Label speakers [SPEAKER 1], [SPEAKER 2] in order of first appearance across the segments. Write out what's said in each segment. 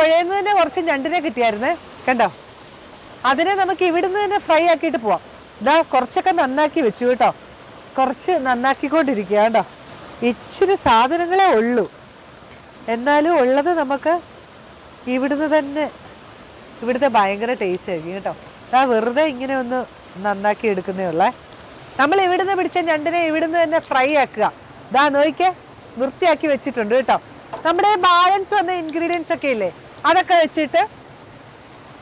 [SPEAKER 1] പുഴയിൽ തന്നെ കുറച്ച് ഞണ്ടിനെ കിട്ടിയായിരുന്നേ. കണ്ടോ? അതിനെ നമുക്ക് ഇവിടുന്ന് തന്നെ ഫ്രൈ ആക്കിയിട്ട് പോവാം. ഇതാ കുറച്ചൊക്കെ നന്നാക്കി വെച്ചു കേട്ടോ. കുറച്ച് നന്നാക്കിക്കൊണ്ടിരിക്കുക കേട്ടോ ഇച്ചിരി സാധനങ്ങളെ ഉള്ളൂ. എന്നാലും ഉള്ളത് നമുക്ക് ഇവിടുന്ന് തന്നെ ഇവിടുത്തെ ഭയങ്കര ടേസ്റ്റ് ആയിരിക്കും കേട്ടോ. ആ വെറുതെ ഇങ്ങനെ ഒന്ന് നന്നാക്കി എടുക്കുന്നേ ഉള്ളേ. നമ്മൾ ഇവിടുന്ന് പിടിച്ച ഞണ്ടിനെ ഇവിടുന്ന് തന്നെ ഫ്രൈ ആക്കുക. ഇതാ നോക്കിയേ വൃത്തിയാക്കി വെച്ചിട്ടുണ്ട് കേട്ടോ. നമ്മുടെ ബാലൻസ് വന്ന ഇൻഗ്രീഡിയൻസ് ഒക്കെ ഇല്ലേ? അതൊക്കെ വെച്ചിട്ട്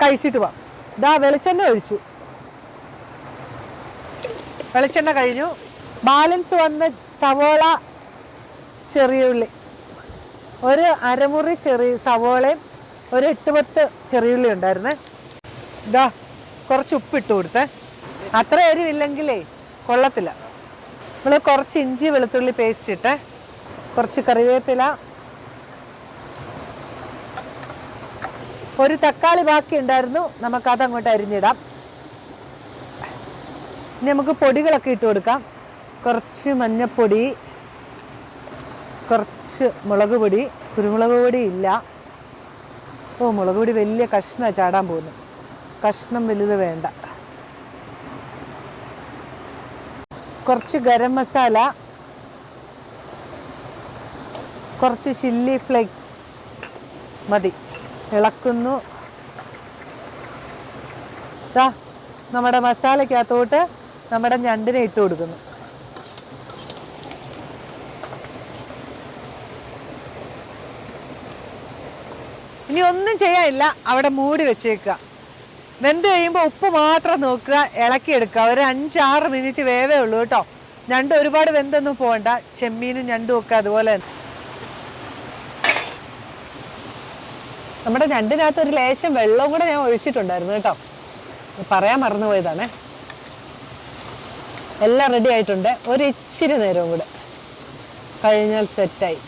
[SPEAKER 1] കഴിച്ചിട്ട് പോവാം ഇതാ വെളിച്ചെണ്ണ ഒഴിച്ചു. വെളിച്ചെണ്ണ കഴിഞ്ഞു. ബാലൻസ് വന്ന സവോള ചെറിയ ഉള്ളി. ഒരു അരമുറി ചെറിയ സവോളയും ഒരു എട്ട് പത്ത് ചെറിയുള്ളി ഉണ്ടായിരുന്നേ. ഇതാ കുറച്ച് ഉപ്പിട്ട് കൊടുത്തേ. അത്ര എരിവില്ലെങ്കിലേ കൊള്ളത്തില്ല. നമ്മൾ കുറച്ച് ഇഞ്ചി വെളുത്തുള്ളി പേസ്റ്റ് ഇട്ട് കുറച്ച് കറിവേപ്പില ഒരു തക്കാളി ബാക്കി ഉണ്ടായിരുന്നു. നമുക്ക് അത് അങ്ങോട്ട് അരിഞ്ഞിടാം. ഇനി നമുക്ക് പൊടികളൊക്കെ ഇട്ട് കൊടുക്കാം. കുറച്ച് മഞ്ഞപ്പൊടി കുറച്ച് മുളക് പൊടി. കുരുമുളക് പൊടി ഇല്ല. ഓ മുളക് പൊടി വലിയ കഷ്ണ ചാടാൻ പോകുന്നു കഷ്ണം വലുത് വേണ്ട. കുറച്ച് ഗരം മസാല കുറച്ച് ചില്ലി ഫ്ലേക്സ് മതി. ഇളക്കുന്നു. ദാ നമ്മുടെ മസാലക്കകത്തോട്ട് നമ്മുടെ ഞണ്ടിനെ ഇട്ട് കൊടുക്കുന്നു. ഇനി ഒന്നും ചെയ്യാനില്ല. അവിടെ മൂടി വെച്ചേക്കുക. വെന്ത് കഴിയുമ്പോൾ ഉപ്പ് മാത്രം നോക്കുക ഇളക്കിയെടുക്കുക. ഒരു അഞ്ചാറ് മിനിറ്റ് വേവേ ഉള്ളൂ കേട്ടോ. ഞണ്ട് ഒരുപാട് വെന്തൊന്നും പോകണ്ട. ചെമ്മീനും ഞണ്ടും ഒക്കെ അതുപോലെ തന്നെ. നമ്മുടെ രണ്ടിനകത്ത് ഒരു ലേശം വെള്ളവും കൂടെ ഞാൻ ഒഴിച്ചിട്ടുണ്ടായിരുന്നു കേട്ടോ. പറയാൻ മറന്നുപോയതാണ്. എല്ലാം റെഡി ആയിട്ടുണ്ട്. ഒരു ഇച്ചിരി നേരവും കൂടെ. കഴിഞ്ഞാൽ സെറ്റായി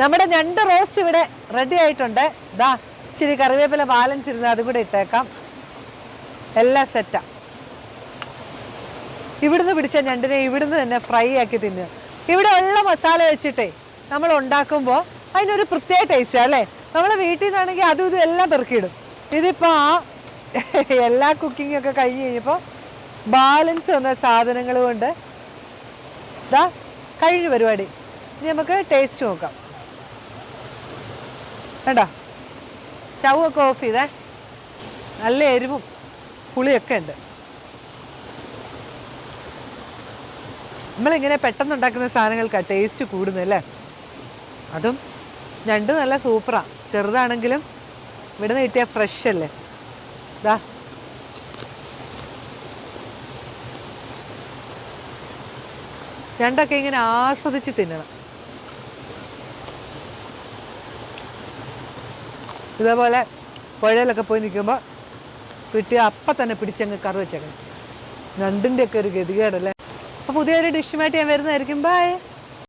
[SPEAKER 1] നമ്മുടെ രണ്ട് റോസ്റ്റ് ഇവിടെ റെഡി ആയിട്ടുണ്ട്. ദാ ഇച്ചിരി കറിവേപ്പില ബാലൻസ് ഇരുന്ന് അതും കൂടെ ഇട്ടേക്കാം. എല്ലാം സെറ്റാ ഇവിടുന്ന് പിടിച്ച ഞണ്ടിനെ ഇവിടുന്ന് തന്നെ ഫ്രൈ ആക്കി തിന്നുക. ഇവിടെ ഉള്ള മസാല വെച്ചിട്ടേ നമ്മൾ ഉണ്ടാക്കുമ്പോൾ അതിനൊരു പ്രത്യേക ടേസ്റ്റ് അല്ലേ? നമ്മൾ വീട്ടിൽ നിന്നാണെങ്കിൽ അതും ഇതും എല്ലാം പെറുക്കിയിടും. ഇതിപ്പോൾ ആ എല്ലാ കുക്കിംഗ് ഒക്കെ കഴിഞ്ഞ് കഴിഞ്ഞപ്പോൾ ബാലൻസ് വന്ന സാധനങ്ങൾ കൊണ്ട് ഇതാ കഴിഞ്ഞ പരിപാടി. ഇനി നമുക്ക് ടേസ്റ്റ് നോക്കാം. വേണ്ട ചവൊക്കെ ഓഫ് ചെയ്തേ. നല്ല എരിവും പുളിയൊക്കെ ഉണ്ട്. നമ്മളിങ്ങനെ പെട്ടെന്ന് ഉണ്ടാക്കുന്ന സാധനങ്ങൾക്കാണ് ടേസ്റ്റ് കൂടുന്നല്ലേ അതും ഞണ്ട് നല്ല സൂപ്പറാ ചെറുതാണെങ്കിലും ഇവിടെ നിന്ന് ഫ്രഷ് അല്ലേ? ഇതാ രണ്ടൊക്കെ ഇങ്ങനെ ആസ്വദിച്ച് തിന്നണം. ഇതേപോലെ പുഴയിലൊക്കെ പോയി നിൽക്കുമ്പോൾ കിട്ടിയ അപ്പം തന്നെ പിടിച്ചങ്ങ് കറി വെച്ചേക്കണം. രണ്ടിന്റെയൊക്കെ ഒരു ഗതികേടല്ലേ? അപ്പോൾ പുതിയൊരു ഡിഷുമായിട്ട് ഞാൻ വരുന്നതായിരിക്കും. ബൈ